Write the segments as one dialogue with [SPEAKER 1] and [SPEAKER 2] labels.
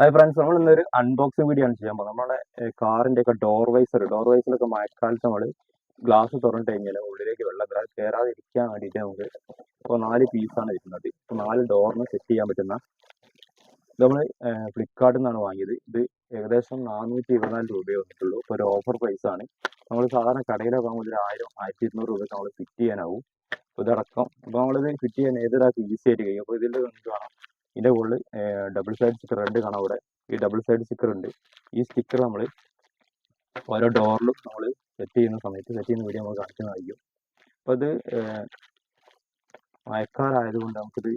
[SPEAKER 1] Hi friends നമ്മൾ ഇന്നൊരു unboxing video ആണ് ചെയ്യാൻ പോകുന്നത്. നമ്മുടെ കാറിന്റെ ഒക്കെ ഡോർ വൈസർ ഡോർ വൈസറൊക്കെ മഴക്കാലത്ത് നമ്മൾ ഗ്ലാസ് തുറന്നിട്ട് കഴിഞ്ഞാൽ ഉള്ളിലേക്ക് വെള്ളം കയറാതിരിക്കാൻ വേണ്ടിയിട്ട് നമുക്ക് ഇപ്പോൾ നാല് പീസാണ് വരുന്നത് ഇപ്പോൾ നാല് ഡോറിന് സെറ്റ് ചെയ്യാൻ പറ്റുന്ന നമ്മൾ ഫ്ലിപ്കാർട്ടിൽ നിന്നാണ് വാങ്ങിയത്. ഇത് ഏകദേശം നാനൂറ്റി ഇരുപത്തിനാല് രൂപയെ വന്നിട്ടുള്ളൂ. ഇപ്പോൾ ഒരു ഓഫർ പ്രൈസ് ആണ്. നമ്മൾ സാധാരണ കടയിലൊക്കെ വാങ്ങുമ്പോൾ ഒരു ആയിരം ആയിരത്തി ഇരുന്നൂറ് രൂപയ്ക്ക് നമ്മൾ ഫിറ്റ് ചെയ്യാനാവും. ഇതടക്കം. അപ്പോൾ നമ്മളിത് ഫിറ്റ് ചെയ്യാൻ ഏതൊരാൾക്ക് ഈസി ആയിട്ട് കഴിയും. അപ്പോൾ ഇതിൽ കാണാം. ഇതിന്റെ മുകളിൽ ഡബിൾ സൈഡ് സ്റ്റിക്കർ റെഡ് കാണാം അവിടെ. ഈ ഡബിൾ സൈഡ് സ്റ്റിക്കർ ഉണ്ട്. ഈ സ്റ്റിക്കർ നമ്മൾ ഓരോ ഡോറിലും നമ്മൾ സെറ്റ് ചെയ്യുന്ന സമയത്ത് സെറ്റ് ചെയ്യുന്ന വീഡിയോ നമ്മൾ കാണിക്കുന്നതായിരിക്കും അപ്പോൾ ഇത് മഴക്കാലമായതുകൊണ്ട് നമുക്കിത്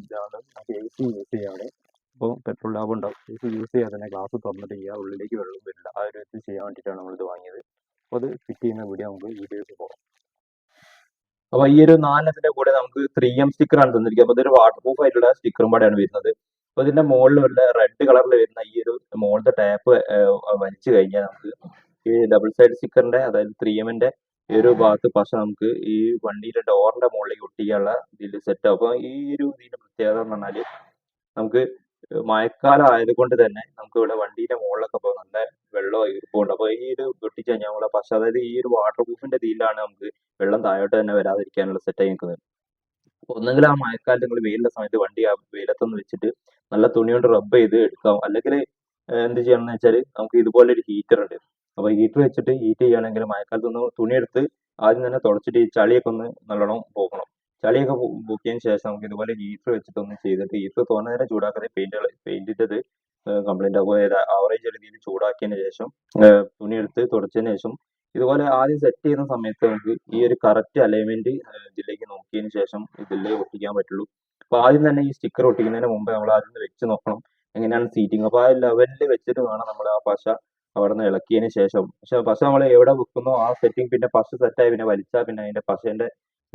[SPEAKER 1] ഇതാണ് നമുക്ക് എ സി യൂസ് അവിടെ അപ്പോൾ പെട്രോൾ ലാഭം ഉണ്ടാവും. എ സി യൂസ് ചെയ്യാതെ തന്നെ ഗ്ലാസ് തുറന്നിട്ട് ചെയ്യുക ഉള്ളിലേക്ക് വെള്ളം വരില്ല. ആ ഒരു ഇത് ചെയ്യാൻ വേണ്ടിയിട്ടാണ് നമ്മളിത് വാങ്ങിയത്. അപ്പോൾ അത് ഫിറ്റ് ചെയ്യുന്ന വീഡിയോ നമുക്ക് വീഡിയോസ് പോകാം. അപ്പൊ ഈ ഒരു നാലെണ്ണത്തിന്റെ കൂടെ നമുക്ക് ത്രീ എം സ്റ്റിക്കർ ആണ് തന്നിരിക്കുന്നത്. അപ്പൊ ഇതൊരു വാട്ടർ പ്രൂഫ് ആയിട്ടുള്ള സ്റ്റിക്കറും കൂടെയാണ് വരുന്നത്. അപ്പൊ ഇതിന്റെ മുകളിലുള്ള റെഡ് കളറിൽ വരുന്ന ഈ ഒരു മുകളിലത്തെ ടാപ്പ് വലിച്ചു കഴിഞ്ഞാൽ നമുക്ക് ഈ ഡബിൾ സൈഡ് സ്റ്റിക്കറിന്റെ അതായത് ത്രീ എമ്മിന്റെ ഈ ഒരു ഭാഗത്ത് പശ നമുക്ക് ഈ വണ്ടിയിലെ ഡോറിന്റെ മുകളിലേക്ക് ഒട്ടിക്കാനുള്ള ഇതിൽ സെറ്റ് ആവും. അപ്പൊ ഈ ഒരു ഇതിന്റെ പ്രത്യേകത എന്ന് പറഞ്ഞാൽ നമുക്ക് മഴക്കാലം ആയതുകൊണ്ട് തന്നെ നമുക്ക് ഇവിടെ വണ്ടിന്റെ മുകളിലൊക്കെ ഇപ്പോൾ നല്ല വെള്ളം ഈർപ്പമുണ്ട് അപ്പോൾ ഈ ഒരു ഒട്ടിച്ച് കഴിഞ്ഞാൽ നമ്മളെ പശ അതായത് ഈ ഒരു വാട്ടർ പ്രൂഫിന്റെ ഇതിലാണ് നമുക്ക് വെള്ളം താഴോട്ട് തന്നെ വരാതിരിക്കാനുള്ള സെറ്റ് ആയി നിൽക്കുന്നത്. ഒന്നുകിൽ ആ മഴക്കാലത്ത് നിങ്ങൾ വെയിലുള്ള സമയത്ത് വണ്ടി ആ വെയിലത്തൊന്ന് വെച്ചിട്ട് നല്ല തുണി കൊണ്ട് റബ്ബ് ചെയ്ത് എടുക്കാം. അല്ലെങ്കിൽ എന്ത് ചെയ്യണം എന്ന് വെച്ചാൽ നമുക്ക് ഇതുപോലെ ഒരു ഹീറ്റർ ഉണ്ട്. അപ്പോൾ ഹീറ്റർ വെച്ചിട്ട് ഹീറ്റ് ചെയ്യുകയാണെങ്കിൽ മഴക്കാലത്ത് ഒന്ന് തുണിയെടുത്ത് ആദ്യം തന്നെ തുടച്ചിട്ട് ഈ ചളിയൊക്കെ ഒന്ന് നല്ലോണം പോകണം. ചളിയൊക്കെ പൊക്കിയതിനു ശേഷം നമുക്ക് ഇതുപോലെ ഹീറ്റർ വെച്ചിട്ട് ഒന്ന് ചെയ്തിട്ട് ഹീറ്റർ തോന്നുന്ന നേരം ചൂടാക്കാതെ പെയിന്റ് പെയിന്റിന്റെത് കംപ്ലൈന്റ് ആകുമ്പോൾ ആവറേജ് രീതിയിൽ ചൂടാക്കിയതിന് ശേഷം തുണി എടുത്ത് തുടച്ചതിന് ശേഷം ഇതുപോലെ ആദ്യം സെറ്റ് ചെയ്യുന്ന സമയത്ത് നമുക്ക് ഈ ഒരു കറക്റ്റ് അലൈൻമെന്റ് ഇതിലേക്ക് നോക്കിയതിന് ശേഷം ഇതിലേ ഒട്ടിക്കാൻ പറ്റുള്ളൂ. അപ്പൊ ആദ്യം തന്നെ ഈ സ്റ്റിക്കർ ഒട്ടിക്കുന്നതിന് മുമ്പ് നമ്മൾ ആദ്യം വെച്ച് നോക്കണം എങ്ങനെയാണ് സീറ്റിംഗ് അപ്പൊ ആ ലെവലിൽ വെച്ചിട്ട് വേണം നമ്മൾ ആ പശ അവിടെ നിന്ന് ഇളക്കിയതിന് ശേഷം. പക്ഷെ പശ നമ്മൾ എവിടെ വെക്കുന്നോ? ആ സെറ്റിംഗ് പിന്നെ പശ സെറ്റായി പിന്നെ വലിച്ചാൽ പിന്നെ അതിന്റെ പശേന്റെ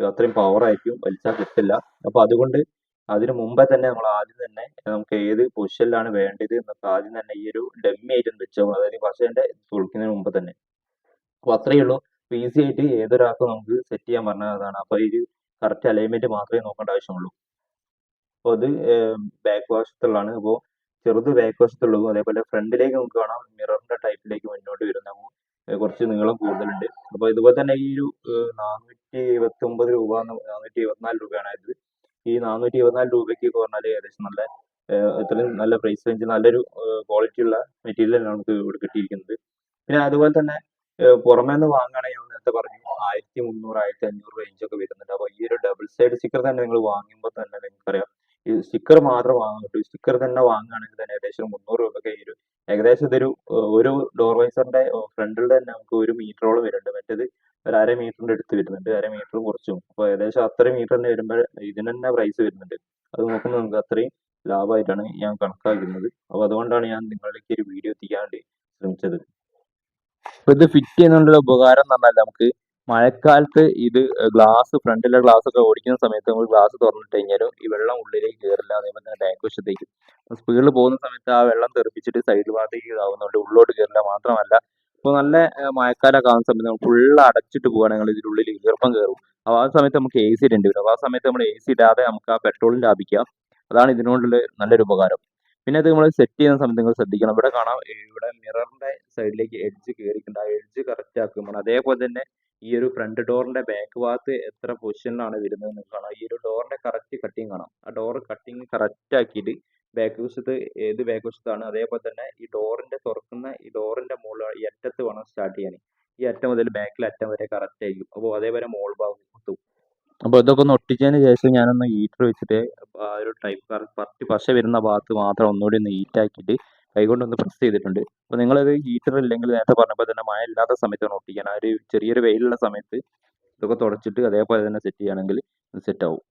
[SPEAKER 1] അത്രയും പവർ ആയിരിക്കും. വലിച്ചാൽ കിട്ടില്ല. അപ്പൊ അതുകൊണ്ട് അതിനു മുമ്പേ തന്നെ നമ്മൾ ആദ്യം തന്നെ നമുക്ക് ഏത് പൊസിഷനിലാണ് വേണ്ടത് എന്നൊക്കെ ആദ്യം തന്നെ ഈ ഒരു ഡമ്മി ആയിട്ട് വെച്ചോ അതായത് പശുവിന്റെ തുളിക്കുന്നതിന് മുമ്പ് തന്നെ. അപ്പൊ അത്രയേ ഉള്ളൂ. ഈസി ആയിട്ട് ഏതൊരാൾക്കും നമുക്ക് സെറ്റ് ചെയ്യാൻ പറഞ്ഞതാണ് അപ്പൊ ഈ കറക്റ്റ് അലൈൻമെന്റ് മാത്രമേ നോക്കേണ്ട ആവശ്യമുള്ളൂ. അപ്പോൾ അത് ബാക്ക് വശത്തുള്ളതാണ്. അപ്പോൾ ചെറുത് ബാക്ക് വശത്തുള്ളൂ അതേപോലെ ഫ്രണ്ടിലേക്ക് നമുക്ക് കാണാം. മിററിന്റെ ടൈപ്പിലേക്ക് മുന്നോട്ട് വരുന്ന കുറച്ച് നീളം കൂടുതലുണ്ട്. അപ്പോൾ ഇതുപോലെ തന്നെ ഈ ഒരു നാനൂറ്റി എഴുപത്തി ഒമ്പത് രൂപ നാനൂറ്റി എഴുപത്തിനാല് രൂപയാണ് ഇത്. ഈ നാനൂറ്റി എഴുപത്തിനാല് രൂപയ്ക്ക് പറഞ്ഞാൽ ഏകദേശം നല്ല ഇത്രയും നല്ല പ്രൈസ് റേഞ്ച് നല്ലൊരു ക്വാളിറ്റി ഉള്ള മെറ്റീരിയലാണ് നമുക്ക് ഇവിടെ കിട്ടിയിരിക്കുന്നത്. പിന്നെ അതുപോലെ തന്നെ പുറമേ നിന്ന് വാങ്ങുകയാണെങ്കിൽ ഞാൻ നേരത്തെ പറഞ്ഞു ആയിരത്തി മുന്നൂറ് ആയിരത്തി അഞ്ഞൂറ് റേഞ്ച് ഒക്കെ വരുന്നുണ്ട്. അപ്പോൾ ഈ ഒരു ഡബിൾ സൈഡ് സ്റ്റിക്കർ തന്നെ നിങ്ങൾ വാങ്ങുമ്പോൾ തന്നെ നിങ്ങൾക്കറിയാം. ഈ സ്റ്റിക്കർ മാത്രം വാങ്ങാൻ കിട്ടും സ്റ്റിക്കർ തന്നെ വാങ്ങുകയാണെങ്കിൽ തന്നെ ഏകദേശം മുന്നൂറ് രൂപയൊക്കെ ഈ ഒരു ഏകദേശം ഇതൊരു ഒരു ഡോർ വൈസറിന്റെ ഫ്രണ്ടിൽ തന്നെ നമുക്ക് ഒരു മീറ്ററോളം വരുന്നുണ്ട്. മറ്റേത് ഒരു അര മീറ്ററിന്റെ അടുത്ത് വരുന്നുണ്ട്. അര മീറ്റർ കുറച്ചും. അപ്പോൾ ഏകദേശം അത്രയും മീറ്റർ തന്നെ വരുമ്പോൾ ഇതിന് തന്നെ പ്രൈസ് വരുന്നുണ്ട്. അത് നോക്കുമ്പോൾ നമുക്ക് അത്രയും ലാഭമായിട്ടാണ് ഞാൻ കണക്കാക്കുന്നത്. അപ്പോൾ അതുകൊണ്ടാണ് ഞാൻ നിങ്ങളിലേക്ക് ഒരു വീഡിയോ എത്തിക്കാൻ ശ്രമിച്ചത്. അപ്പൊ ഇത് ഫിറ്റ് ചെയ്യുന്നതിനുള്ള ഉപകാരം എന്ന് പറഞ്ഞാൽ നമുക്ക് മഴക്കാലത്ത് ഇത് ഗ്ലാസ് ഫ്രണ്ടിലെ ഗ്ലാസ് ഒക്കെ ഓടിക്കുന്ന സമയത്ത് നമ്മൾ ഗ്ലാസ് തുറന്നിട്ട് കഴിഞ്ഞാലും ഈ വെള്ളം ഉള്ളിലേക്ക് കയറില്ല അതേപോലെ തന്നെ ബാക്ക് വശത്തേക്ക്. സ്പീഡിൽ പോകുന്ന സമയത്ത് ആ വെള്ളം തെറിപ്പിച്ചിട്ട് സൈഡിൽ ഭാഗത്തേക്ക് ഇതാവുന്നുണ്ട്. ഉള്ളോട്ട് കയറില്ല മാത്രമല്ല ഇപ്പോൾ നല്ല മഴക്കാലമൊക്കെ ആവുന്ന സമയത്ത് നമ്മൾ ഫുള്ള് അടച്ചിട്ട് പോവുകയാണെങ്കിൽ ഇതിനുള്ളിൽ ഈർപ്പം കയറും. അപ്പോൾ ആ സമയത്ത് നമുക്ക് എ സി ഇടേണ്ടി വരും. അപ്പോൾ ആ സമയത്ത് നമ്മൾ എ സി ഇടാതെ നമുക്ക് ആ പെട്രോളും ലാഭിക്കാം. അതാണ് ഇതിനോടുള്ള നല്ലൊരു ഉപകാരം. പിന്നെ അത് നമ്മൾ സെറ്റ് ചെയ്യുന്ന സമയത്ത് നിങ്ങൾ ശ്രദ്ധിക്കണം. ഇവിടെ കാണാം ഇവിടെ മിററിന്റെ സൈഡിലേക്ക് എഡ്ജ് കയറിയിട്ടുണ്ട് ആ എഡ്ജ് കറക്റ്റ് ആക്കുമ്പോൾ അതേപോലെ തന്നെ ഈ ഒരു ഫ്രണ്ട് ഡോറിന്റെ ബാക്ക് ഭാഗത്ത് എത്ര പൊസിഷനിലാണ് വരുന്നത് കാണാം. ഈ ഒരു ഡോറിന്റെ കറക്റ്റ് കട്ടിങ് കാണാം. ആ ഡോർ കട്ടിങ് കറക്റ്റ് ആക്കിയിട്ട് ബാക്ക് വശത്ത് ഏത് ബാക്ക് വശത്താണ് അതേപോലെ തന്നെ ഈ ഡോറിന്റെ തുറക്കുന്ന ഈ ഡോറിന്റെ മുകളിൽ ഈ അറ്റത്ത് വേണം സ്റ്റാർട്ട് ചെയ്യാൻ. ഈ അറ്റം മുതൽ ബാക്കിൽ അറ്റം വരെ കറക്റ്റ് ആയിരിക്കും. അപ്പോൾ അതേപോലെ മോൾ ഭാഗം കുത്തും അപ്പോൾ ഇതൊക്കെ ഒന്ന് ഒട്ടിച്ചതിന് ശേഷം ഞാനൊന്ന് ഹീറ്റർ വെച്ചിട്ട് ആ ഒരു ടൈപ്പ് കറക്റ്റ് പശ വരുന്ന ഭാഗത്ത് മാത്രം ഒന്നുകൂടി ഒന്ന് കൈകൊണ്ട് ഒന്ന് പ്രസ് ചെയ്തിട്ടുണ്ട്. അപ്പോൾ നിങ്ങളത് ഹീറ്റർ ഇല്ലെങ്കിൽ നേരത്തെ പറഞ്ഞപ്പോൾ തന്നെ മഴ ഇല്ലാത്ത സമയത്താണ് ഒട്ടിക്കാൻ ആ ഒരു ചെറിയൊരു വെയിലുള്ള സമയത്ത് ഇതൊക്കെ തുടച്ചിട്ട് അതേപോലെ തന്നെ സെറ്റ് ചെയ്യുകയാണെങ്കിൽ സെറ്റ് ആവും.